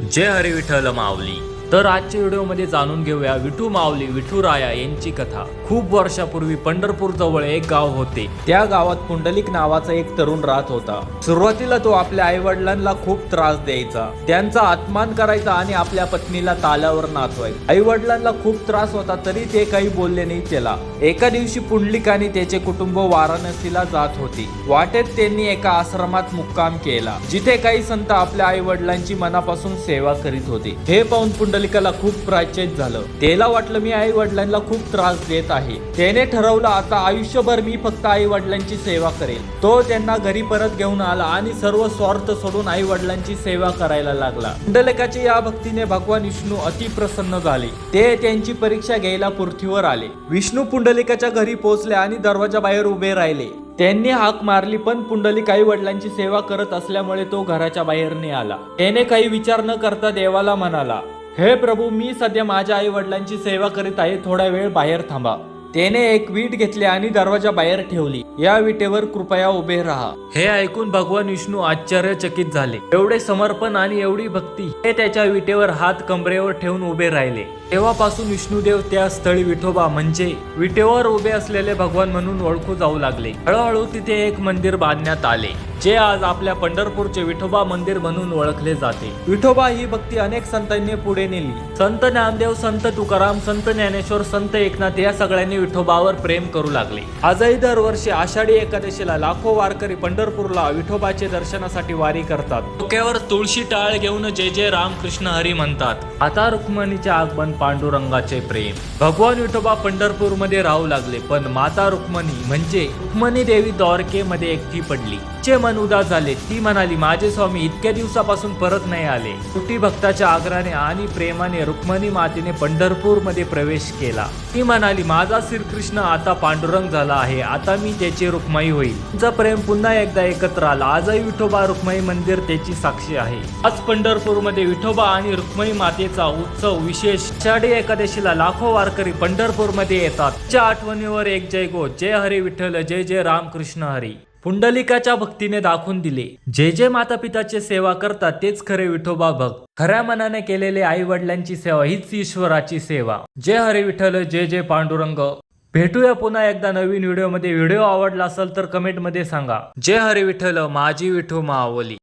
जय हरी विठ्ठल माऊली. तर आजच्या व्हिडिओमध्ये जाणून घेऊया विठू माऊली विठू राया यांची कथा. खूप वर्षापूर्वी पंढरपूर जवळ एक गाव होते. त्या गावात पुंडलिक नावाचा एक तरुण राहत होता. सुरुवातीला तो आपल्या आई वडिलांना खूप त्रास द्यायचा. त्यांचा अपमान करायचा आणि आपल्या पत्नीला तालावर नाचवायचा. आई वडिलांना खूप त्रास होता तरी ते काही बोलले नाही त्याला. एका दिवशी पुंडलिक आणि त्याचे कुटुंब वाराणसीला जात होते. वाटेत त्यांनी एका आश्रमात मुक्काम केला जिथे काही संत आपल्या आई वडिलांची मनापासून सेवा करीत होते. हे पाहून पुंडलिकाला खूप प्रायचित झालं. त्याला वाटलं मी आई वडिलांना खूप त्रास देत आहे. त्याने ठरवलं आता आयुष्यभर मी फक्त आई वडिलांची सेवा करेल. तो त्यांना घरी परत घेऊन आला आणि सर्व स्वार्थ सोडून आई वडिलांची सेवा करायला लागला. पुंडलिकाच्या या भक्तीने भगवान विष्णू अति प्रसन्न झाले. ते त्यांची परीक्षा घ्यायला पृथ्वीवर आले. विष्णू पुंडलिकाच्या घरी पोहोचले आणि दरवाजा बाहेर उभे राहिले. त्यांनी हाक मारली पण पुंडलिक आई वडिलांची सेवा करत असल्यामुळे तो घराच्या बाहेर आला. त्याने काही विचार न करता देवाला म्हणाला हे प्रभू मी सध्या माझ्या आई वडिलांची सेवा करीत आहे. थोडा वेळ बाहेर थांबा. त्याने एक वीट घेतली आणि दरवाजा बाहेर ठेवली. या विटेवर कृपया उभे राहा. हे ऐकून भगवान विष्णू आश्चर्यचकित झाले. एवढे समर्पण आणि एवढी भक्ती. हे त्याच्या विटेवर हात कमरेवर ठेवून उभे राहिले. तेव्हापासून विष्णुदेव त्या स्थळी विठोबा म्हणजे विटेवर उभे असलेले भगवान म्हणून ओळखू जाऊ लागले. हळूहळू तिथे एक मंदिर बांधण्यात आले. जे आज आपल्या पंढरपूरचे विठोबा मंदिर म्हणून ओळखले जाते. विठोबा ही भक्ती अनेक संतांनी पुढे नेली. संत नामदेव संत तुकाराम संत ज्ञानेश्वर संत एकनाथ या सगळ्यांनी विठोबावर प्रेम करू लागले. आजही दरवर्षी आषाढी एकादशीला लाखो वारकरी पंढरपूरला विठोबाचे दर्शनासाठी वारी करतात. डोक्यावर तुळशी टाळ घेऊन जय जय रामकृष्ण हरी म्हणतात. आता रुक्मणीचे आगमन पांडुरंगाचे प्रेम. भगवान विठोबा पंढरपूरमध्ये राहू लागले पण माता रुक्मणी म्हणजे रुक्मणी देवी द्वारकेमध्ये एकटी पडली. चे मन उदास झाले. ती म्हणाली माझे स्वामी इतक्या दिवसापासून परत नाही आले. कुटी भक्ताच्या आग्रहाने आणि प्रेमाने रुक्मणी मातेने पंढरपूरमध्ये प्रवेश केला. ती म्हणाली माझा श्रीकृष्ण आता पांडुरंग झाला आहे. आता मी त्याची रुक्माई होईल. तुमचा प्रेम पुन्हा एकदा एकत्र आला. आजही विठोबा रुक्माई मंदिर त्याची साक्षी आहे. आज पंढरपूरमध्ये विठोबा आणि रुक्माई मातेचा उत्सव विशेष. आषाढी एकादशीला लाखो वारकरी पंढरपूरमध्ये येतात. च्या आठवणीवर एक जय गो. जय हरी विठ्ठल. जय जय रामकृष्ण हरी. पुंडलिकाच्या भक्तीने दाखवून दिले. जे जे मातापिताची सेवा करतात तेच खरे विठोबा भक्त. खऱ्या मनाने केलेले आई वडिलांची सेवा हीच ईश्वराची सेवा. जय हरे विठ्ठल जय जय पांडुरंग. भेटूया पुन्हा एकदा नवीन व्हिडिओमध्ये. व्हिडिओ आवडला असेल तर कमेंटमध्ये सांगा. जय हरे विठ्ठल माझी विठो मावली